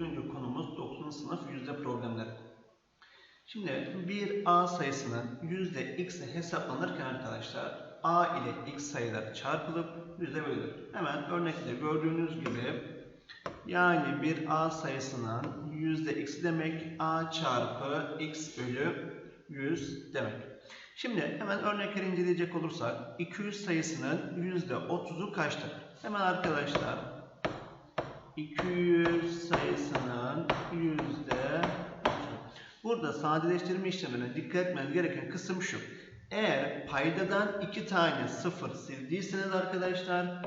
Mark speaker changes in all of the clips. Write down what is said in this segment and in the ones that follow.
Speaker 1: Bugünkü konumuz 9. sınıf yüzde problemleri. Şimdi bir A sayısının yüzde x hesaplanırken arkadaşlar A ile x sayıları çarpılıp yüzde bölünür. Hemen örnekte gördüğünüz gibi yani bir A sayısının yüzde x demek A çarpı x bölü 100 demek. Şimdi hemen örnekleri inceleyecek olursak 200 sayısının %30'u kaçtır? Hemen arkadaşlar 200 sayısının yüzde Burada sadeleştirme işlemine dikkat etmeniz gereken kısım şu. Eğer paydadan iki tane sıfır sildiyseniz arkadaşlar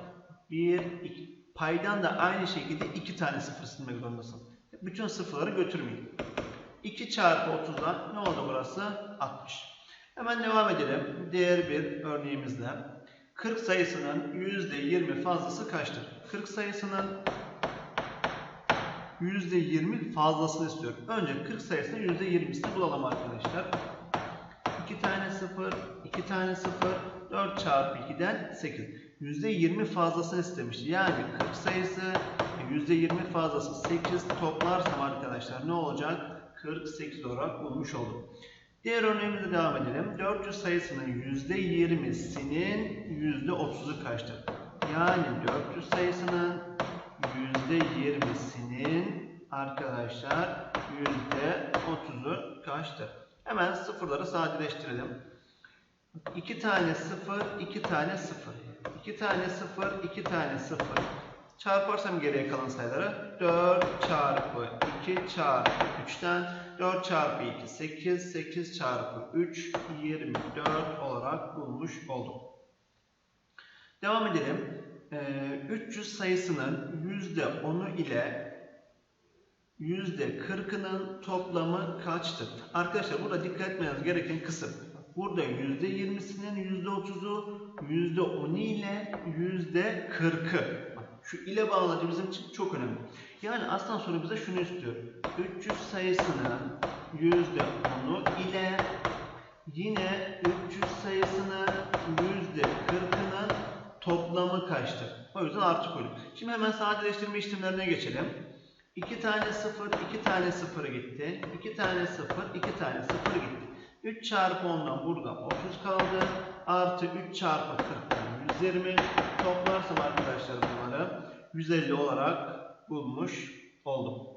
Speaker 1: bir iki, paydan da aynı şekilde iki tane sıfır silmek zorundasın. Bütün sıfırları götürmeyin. 2 çarpı 30'dan ne oldu burası? 60. Hemen devam edelim. Diğer bir örneğimizle. 40 sayısının %20 fazlası kaçtır? 40 sayısının %20 fazlasını istiyorum. Önce 40 sayısının %20'sini bulalım arkadaşlar. 2 tane 0, 2 tane 0, 4 çarpı 2'den 8. %20 fazlasını istemişti. Yani 40 sayısı %20 fazlası 8 toplarsam arkadaşlar ne olacak? 48 olarak bulmuş oldum. Diğer örneğimize devam edelim. 400 sayısının %20'sinin %30'u kaçtır? Yani 400 sayısının %20'sinin arkadaşlar %30'u kaçtır? Hemen sıfırları sadeleştirelim. 2 tane 0, 2 tane 0. 2 tane 0, 2 tane 0. Çarparsam geriye kalan sayıları 4 çarpı 2 çarpı 3'ten 4 çarpı 2 8 8 çarpı 3 24 olarak bulmuş oldum. Devam edelim. Ee, 300 sayısının %10'u ile %40'ının toplamı kaçtır? Arkadaşlar burada dikkat etmeniz gereken kısım. Burada %20'sinin %30'u, %10'u ile %40'ı. Şu ile bağlacı bizim için çok önemli. Yani aslan soru bize şunu istiyor. 300 sayısının %10'u ile yine 300 sayısının %40'ının toplamı kaçtır? O yüzden artı koyduk. Şimdi hemen sadeleştirme işlemlerine geçelim. 2 tane 0, 2 tane 0 gitti. 2 tane 0, 2 tane 0 gitti. 3 çarpı 10'dan burada 30 kaldı. Artı 3 çarpı 40'dan 120. Toplarsam arkadaşlar bunları 150 olarak bulmuş oldum.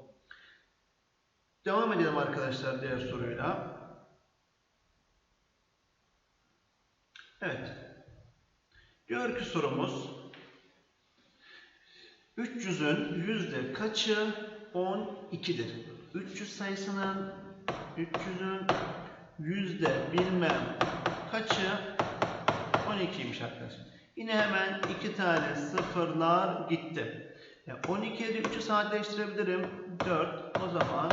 Speaker 1: Devam edelim arkadaşlar diğer soruyla. Evet. Diyor ki sorumuz 300'ün yüzde kaçı 12'dir? 300 sayısının 300'ün yüzde bilmem kaçı 12'ymiş arkadaşlar. Yine hemen iki tane sıfırlar gitti. Yani 12'ye de 3'ü sadeleştirebilirim. 4. O zaman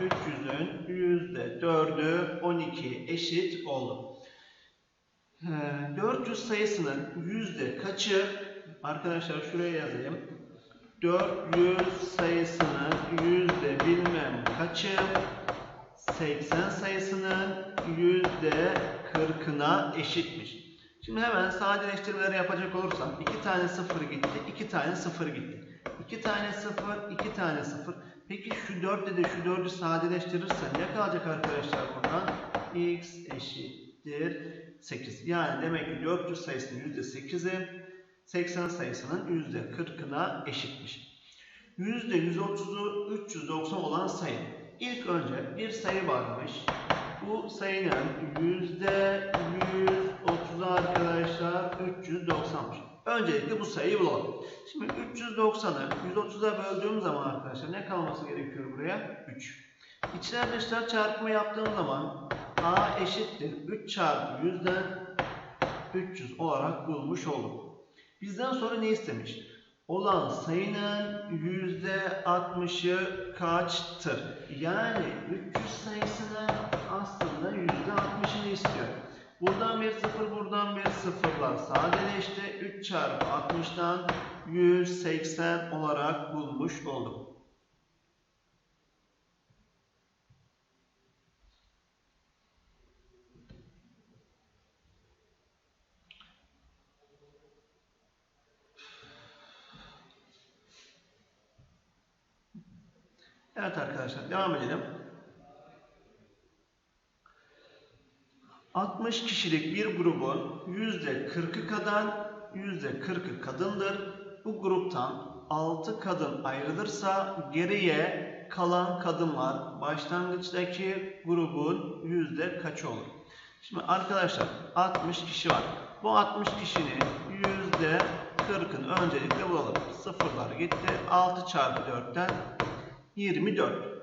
Speaker 1: 300'ün yüzde 4'ü 12 eşit oldu. 400 sayısının yüzde kaçı? Arkadaşlar şuraya yazayım. 400 sayısının yüzde bilmem kaçı? 80 sayısının yüzde 40'ına eşitmiş. Şimdi hemen sadeleştirmeleri yapacak olursam 2 tane 0 gitti, 2 tane 0 gitti. 2 tane 0, 2 tane 0. Peki şu 4 ile de şu 4'ü sadeleştirirsem ne kalacak arkadaşlar buradan? x eşittir 8. Yani demek ki 400 sayısının %8'i 80 sayısının %40'ına eşitmiş. %130'u 390 olan sayı. İlk önce bir sayı varmış. Bu sayının %130'u arkadaşlar 390'mış. Öncelikle bu sayıyı bulalım. Şimdi 390'ı 130'a böldüğüm zaman arkadaşlar ne kalması gerekiyor buraya? 3. İçler dışlar çarpımı yaptığım zaman A eşittir 3 çarpı 100'den 300 olarak bulmuş olduk. Bizden sonra ne istemiş? Olan sayının %60'ı kaçtır? Yani 300 sayısının aslında %60'ını istiyor. Buradan bir sıfır, buradan bir sıfırlar sadeleşti. 3 çarpı 60'dan 180 olarak bulmuş olduk. Evet arkadaşlar devam edelim. 60 kişilik bir grubun %40'ı kadar %40'ı kadındır. Bu gruptan 6 kadın ayrılırsa geriye kalan kadınlar başlangıçtaki grubun yüzde kaçı olur? Şimdi arkadaşlar 60 kişi var. Bu 60 kişinin yüzde 40'ını öncelikle bulalım. Sıfırlar gitti. 6 çarpı 4'ten 24.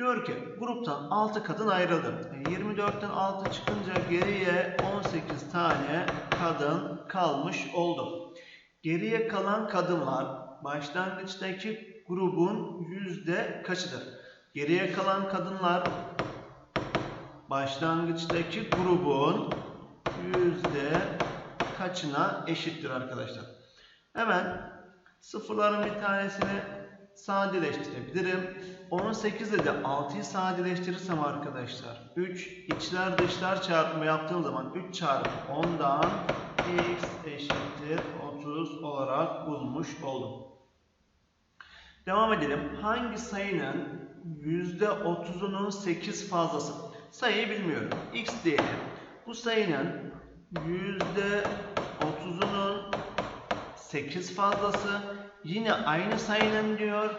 Speaker 1: Diyor ki gruptan 6 kadın ayrıldı. E, 24'ten 6 çıkınca geriye 18 tane kadın kalmış oldu. Geriye kalan kadınlar başlangıçtaki grubun yüzde kaçıdır? Geriye kalan kadınlar başlangıçtaki grubun yüzde kaçına eşittir arkadaşlar. Hemen sıfırların bir tanesini sadeleştirebilirim. 18 ile de 6'yı sadeleştirirsem arkadaşlar 3 içler dışlar çarpımı yaptığım zaman 3 çarpı 10'dan x eşittir 30 olarak bulmuş oldum. Devam edelim. Hangi sayının %30'unun 8 fazlası? Sayıyı bilmiyorum. X diyelim. Bu sayının %30'unun 8 fazlası yine aynı sayının diyor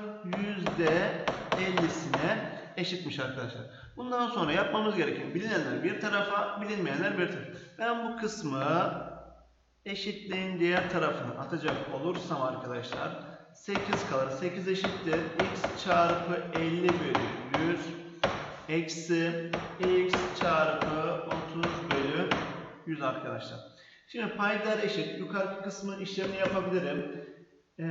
Speaker 1: %50'sine eşitmiş arkadaşlar. Bundan sonra yapmamız gereken bilinenler bir tarafa, bilinmeyenler bir tarafa. Ben bu kısmı eşitliğin diğer tarafına atacak olursam arkadaşlar 8 kalır. 8 eşittir. x çarpı 50 bölü 100 eksi x çarpı 30 bölü 100 arkadaşlar. Şimdi paydalar eşit. Yukarı kısmın işlemini yapabilirim. Ee,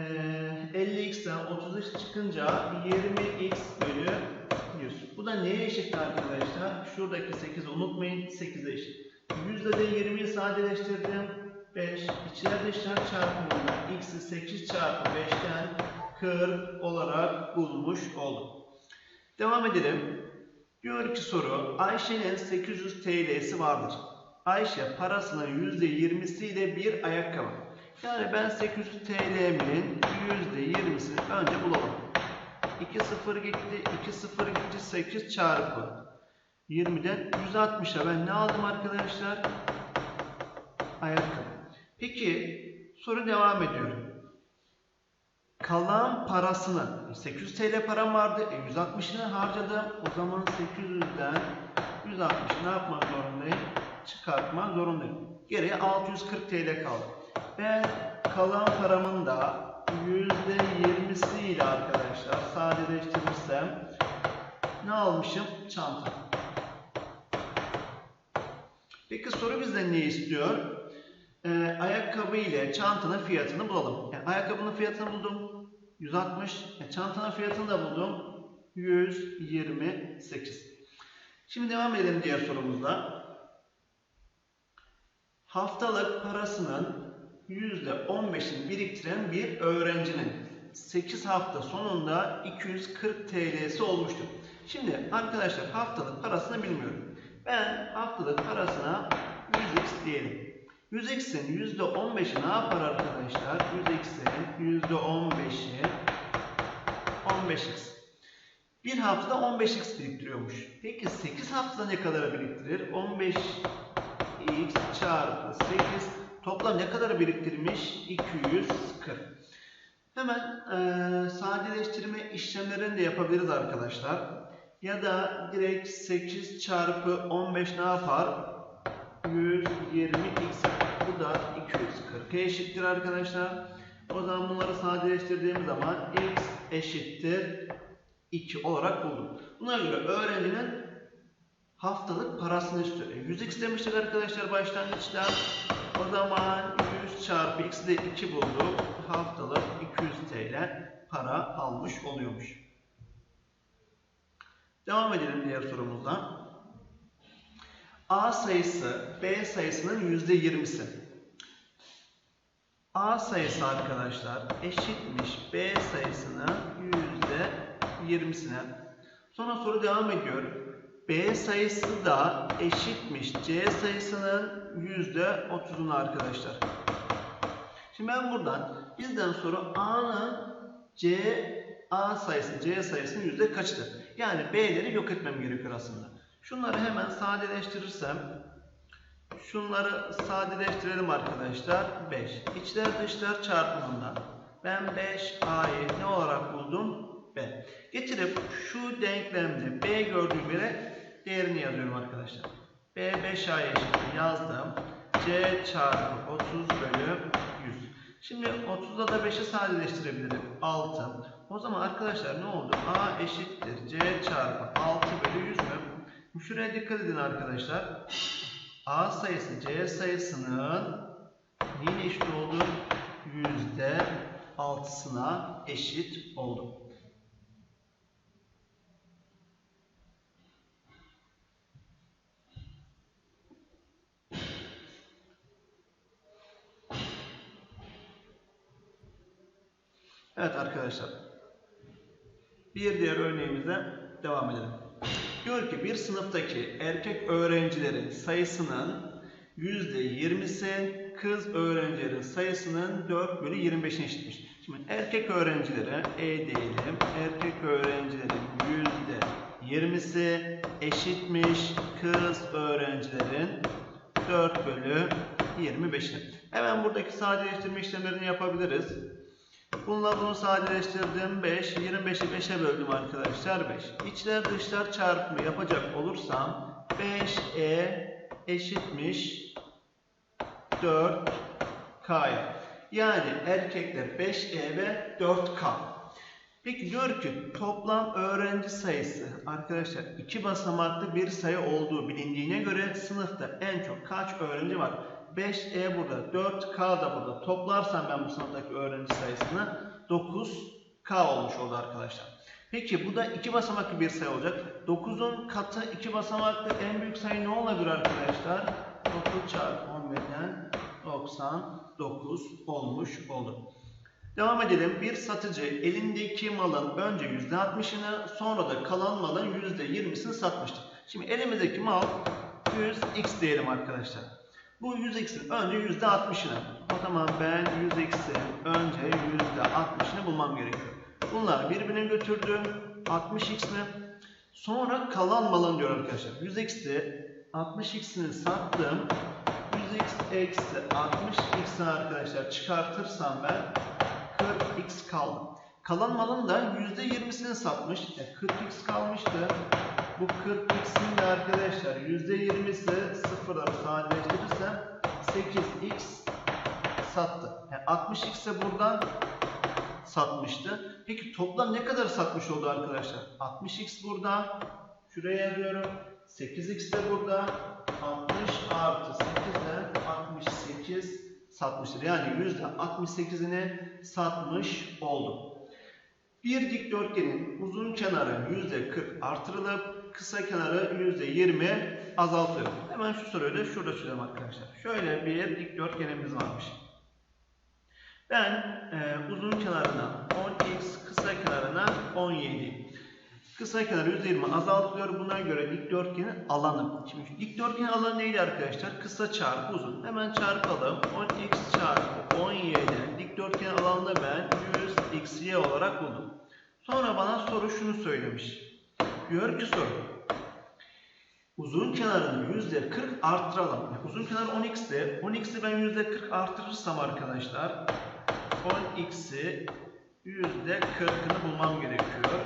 Speaker 1: 50x'ten 30 çıkınca 20x bölü 100. Bu da neye eşit arkadaşlar? Şuradaki 8'i unutmayın. 8'e eşit. Yüzde de 20'yi sadeleştirdim. 5. İçler dışlar çarpımında x'i 8 çarpı 5'ten 40 olarak bulmuş oldum. Devam edelim. Diyor ki soru Ayşe'nin 800 TL'si vardır. Ayşe parasının %20'siyle bir ayakkabı. Yani ben 800 TL'min %20'sini önce bulalım. 2 0 gitti, 2 0 gitti, 8 çarpı 20'den 160'a ben ne aldım arkadaşlar? Ayakkabı. Peki soru devam ediyor. Kalan parasını 800 TL param vardı. E, 160'ını harcadım. O zaman 800'den 160 ne yapmak zorundayım? Çıkartmak zorundayım. Geriye 640 TL kaldı. Ben kalan paramın da %20'siyle arkadaşlar sadeleştirirsem ne almışım? Çanta. Peki soru bizden ne istiyor? Ee, ayakkabı ile çantanın fiyatını bulalım. Yani ayakkabının fiyatını buldum. 160. E, çantanın fiyatını da buldum. 128. Şimdi devam edelim diğer sorumuzda. Haftalık parasının %15'ini biriktiren bir öğrencinin 8 hafta sonunda 240 TL'si olmuştur. Şimdi arkadaşlar haftalık parasını bilmiyorum. Ben haftalık parasına 100x diyelim. 100x'in %15'i ne yapar arkadaşlar? 100x'in %15'i 15x. Bir haftada 15x biriktiriyormuş. Peki 8 haftada ne kadar biriktirir? 15x çarpı 8 toplam ne kadar biriktirmiş? 240. Hemen e, sadeleştirme işlemlerini de yapabiliriz arkadaşlar. Ya da direkt 8 çarpı 15 ne yapar? 120x. Bu da 240 eşittir arkadaşlar. O zaman bunları sadeleştirdiğim zaman x eşittir 2 olarak buldum. Buna göre öğrencinin haftalık parasını istiyor. 100x demiştik arkadaşlar başlangıçta. O zaman 100 çarpı x'i de 2 bulduk. Haftalık 200 TL para almış oluyormuş. Devam edelim diğer sorumuzda. A sayısı B sayısının %20'si. A sayısı arkadaşlar eşitmiş B sayısının %20'sine. Sonra soru devam ediyor. B sayısı da eşitmiş C sayısının %30'una arkadaşlar. Şimdi ben buradan bizden sonra A'nın C A sayısı C sayısının yüzde kaçıdır? Yani B'leri yok etmem gerekiyor aslında. Şunları hemen sadeleştirirsem şunları sadeleştirelim arkadaşlar. 5. İçler dışlar çarpımından ben 5A'yı ne olarak buldum? B. Getirip şu denklemde B gördüğüm yere değerini yazıyorum arkadaşlar. B 5A'ya eşit yazdım. C çarpı 30 bölü 100. Şimdi 30'da da 5'i sadeleştirebilirim. 6. O zaman arkadaşlar ne oldu? A eşittir. C çarpı 6 bölü 100 mü? Şuraya dikkat edin arkadaşlar. A sayısı C sayısının neyin eşit oldu? Yüzde altısına eşit oldu. Evet arkadaşlar. Bir diğer örneğimize devam edelim. Diyor ki bir sınıftaki erkek öğrencilerin sayısının %20'si kız öğrencilerin sayısının 4 bölü 25'ine eşitmiş. Şimdi erkek öğrencilere E diyelim. Erkek öğrencilerin %20'si eşitmiş kız öğrencilerin 4 bölü 25'ine. Hemen buradaki sadeleştirme işlemlerini yapabiliriz. Bununla bunu sadeleştirdim. 5. 25'i 5'e böldüm arkadaşlar. 5. İçler dışlar çarpımı yapacak olursam 5e eşitmiş 4k'ya. Yani erkekler 5e ve 4k. Peki diyor ki toplam öğrenci sayısı arkadaşlar iki basamaklı bir sayı olduğu bilindiğine göre sınıfta en çok kaç öğrenci var? 5E burada, 4K da burada. Toplarsam ben bu sınıftaki öğrenci sayısını 9K olmuş oldu arkadaşlar. Peki bu da iki basamaklı bir sayı olacak. 9'un katı iki basamaklı en büyük sayı ne olabilir arkadaşlar? 9 çarpı 11'den 99 olmuş oldu. Devam edelim. Bir satıcı elindeki malın önce %60'ını sonra da kalan malın %20'sini satmıştır. Şimdi elimizdeki mal 100x diyelim arkadaşlar. Bu 100x'in önce %60'ını. O zaman ben 100x'in önce %60'ını bulmam gerekiyor. Bunlar birbirine götürdüm. 60x'ini. Sonra kalan malın diyor arkadaşlar. 100x'ti. 60x'ini sattım. 100x eksi 60x'i arkadaşlar çıkartırsam ben 40x kaldı. Kalan malın da %20'sini satmış. E 40x kalmıştı. Bu 40x'in de arkadaşlar %20'si sıfırları sadeleştirirsem 8x sattı. Yani 60x'e buradan satmıştı. Peki toplam ne kadar satmış oldu arkadaşlar? 60x burada. Şuraya yazıyorum. 8x de burada. 60 artı 8'den 68 satmıştır. Yani %68'ini satmış oldu. Bir dikdörtgenin uzun kenarı %40 artırılıp kısa kenarı %20 azaltılıyor. Hemen şu soruyu da şurada çözelim arkadaşlar. Şöyle bir dikdörtgenimiz varmış. Ben e, uzun kenarına 10x, kısa kenarına 17. Kısa kenar %20 azaltılıyor. Buna göre dikdörtgenin alanı. Şimdi dikdörtgenin alanı neydi arkadaşlar? Kısa çarpı uzun. Hemen çarpalım. 10x çarpı 17. Dikdörtgenin alanını ben 100xy olarak buldum. Sonra bana soru şunu söylemiş. Diyor ki soru. Uzun kenarını %40 arttıralım. Uzun kenar 10x'ti. 10x'i ben %40 arttırırsam arkadaşlar 10x'i %40'ını bulmam gerekiyor.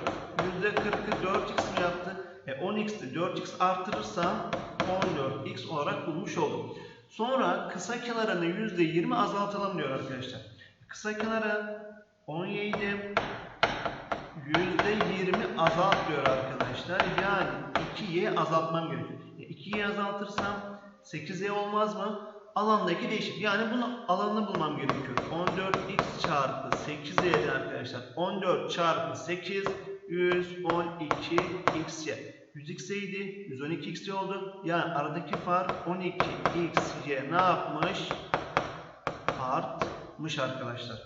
Speaker 1: %40'ı 4x mi yaptı? E 10x'ti 4x artırırsam 14x olarak bulmuş oldum. Sonra kısa kenarını %20 azaltalım diyor arkadaşlar. Kısa kenarı 17 %20 azalt diyor arkadaşlar. Yani 2y azaltmam gerekiyor. E 2y azaltırsam 8y olmaz mı? Alandaki değişim. Yani bunun alanını bulmam gerekiyor. 14x çarpı 8y'den arkadaşlar. 14 çarpı 8 112xy. 100x'ydi. 112xy oldu. Yani aradaki fark 12xy ne yapmış? Artmış arkadaşlar.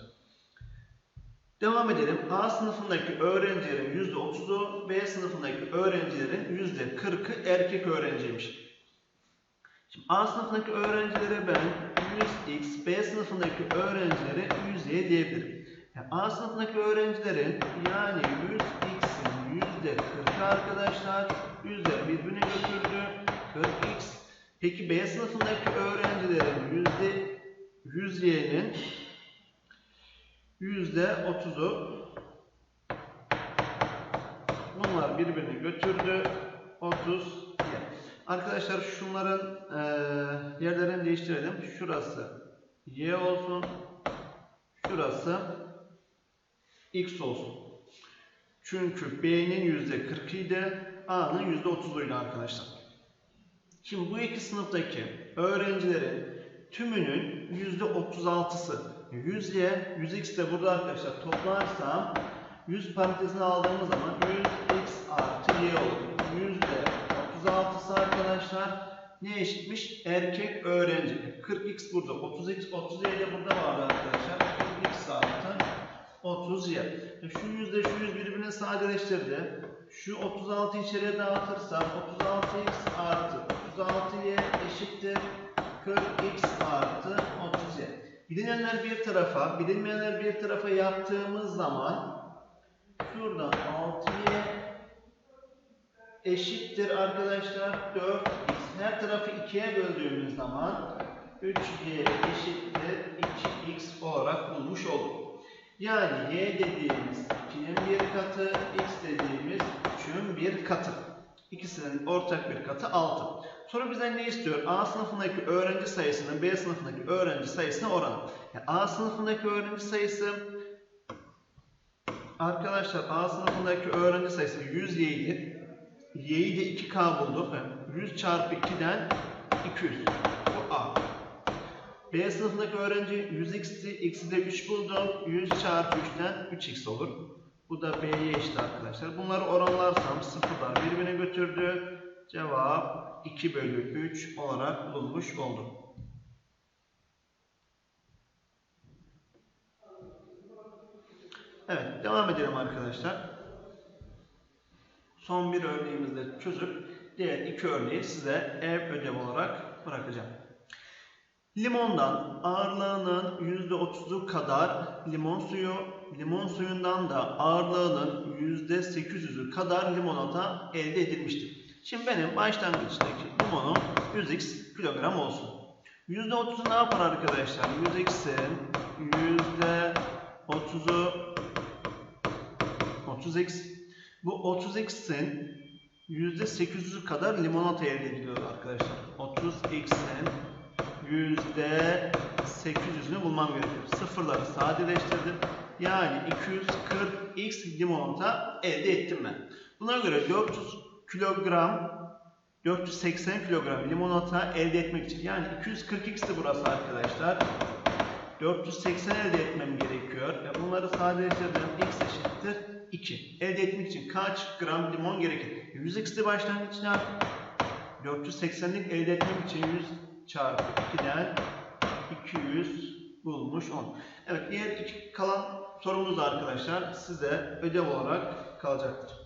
Speaker 1: Devam edelim. A sınıfındaki öğrencilerin %30'u, B sınıfındaki öğrencilerin %40'ı erkek öğrenciymiş. Şimdi A sınıfındaki öğrencilere ben 100x, B sınıfındaki öğrencilere 100y diyebilirim. Yani A sınıfındaki öğrencilerin yani 100x'in %40'ı arkadaşlar yüzde birbirine götürdü 40x. Peki B sınıfındaki öğrencilerin 100y'nin yüzde 30'u bunlar birbirini götürdü 30 y. Arkadaşlar şunların eee yerlerini değiştirelim. Şurası y olsun. Şurası x olsun. Çünkü B'nin %40 idi, A'nın %30'uydu arkadaşlar. Şimdi bu iki sınıftaki öğrencilerin tümünün %36'sı 100y, 100x de burada arkadaşlar toplarsam 100 parantezine aldığımız zaman 100x artı y olur. %36'sı arkadaşlar ne eşitmiş? Erkek öğrenci. 40x burada, 30x, 30y de burada vardı arkadaşlar. 40x artı 30y. E Şu yüzde şu yüz birbirine sadeleştirdi. Şu 36 içeriye dağıtırsam 36x artı 36y eşittir 40x artı 30y. Bilinenler bir tarafa, bilinmeyenler bir tarafa yaptığımız zaman şuradan 6y eşittir arkadaşlar 4x. Her tarafı 2'ye böldüğümüz zaman 3y eşittir 2x olarak bulmuş olduk. Yani y dediğimiz 2'nin bir katı, x dediğimiz 3'ün bir katı. İkisinin ortak bir katı 6. Soru bizden ne istiyor? A sınıfındaki öğrenci sayısının B sınıfındaki öğrenci sayısına oranı. Yani A sınıfındaki öğrenci sayısı arkadaşlar A sınıfındaki öğrenci sayısı 100 y'ydi. Y'yi de 2K bulduk. Yani 100 çarpı 2'den 200. Bu A. B sınıfındaki öğrenci 100x'ti, x'i de 3 buldum. 100 çarpı 3'ten 3x olur. Bu da B'ye eşit arkadaşlar. Bunları oranlarsam sıfırlar birbirine götürdü. Cevap 2 bölü 3 olarak bulunmuş oldu. Evet, devam edelim arkadaşlar. Son bir örneğimizde çözüp diğer iki örneği size ev ödev olarak bırakacağım. Limondan ağırlığının %30'u kadar limon suyu, limon suyundan da ağırlığının %800'ü kadar limonata elde edilmiştir. Şimdi benim başlangıçtaki limonum 100x kilogram olsun. %30'u ne yapar arkadaşlar? 100x'in %30'u 30x. Bu 30x'in %800'ü kadar limonata elde ediliyor arkadaşlar. 30x'in %800'ünü bulmam gerekiyor. Sıfırları sadeleştirdim. Yani 240x limonata elde ettim ben. Buna göre 400 kilogram 480 kilogram limonata elde etmek için yani 240x'ti burası arkadaşlar. 480 elde etmem gerekiyor. E bunları sadeleştirdim. x eşittir 2. Elde etmek için kaç gram limon gerekir? 100x'li başlangıçlar 480'lik elde etmek için 100 çarpı 2'den 200 bulmuş 10. Evet diğer kalan sorumuz da arkadaşlar size ödev olarak kalacaktır.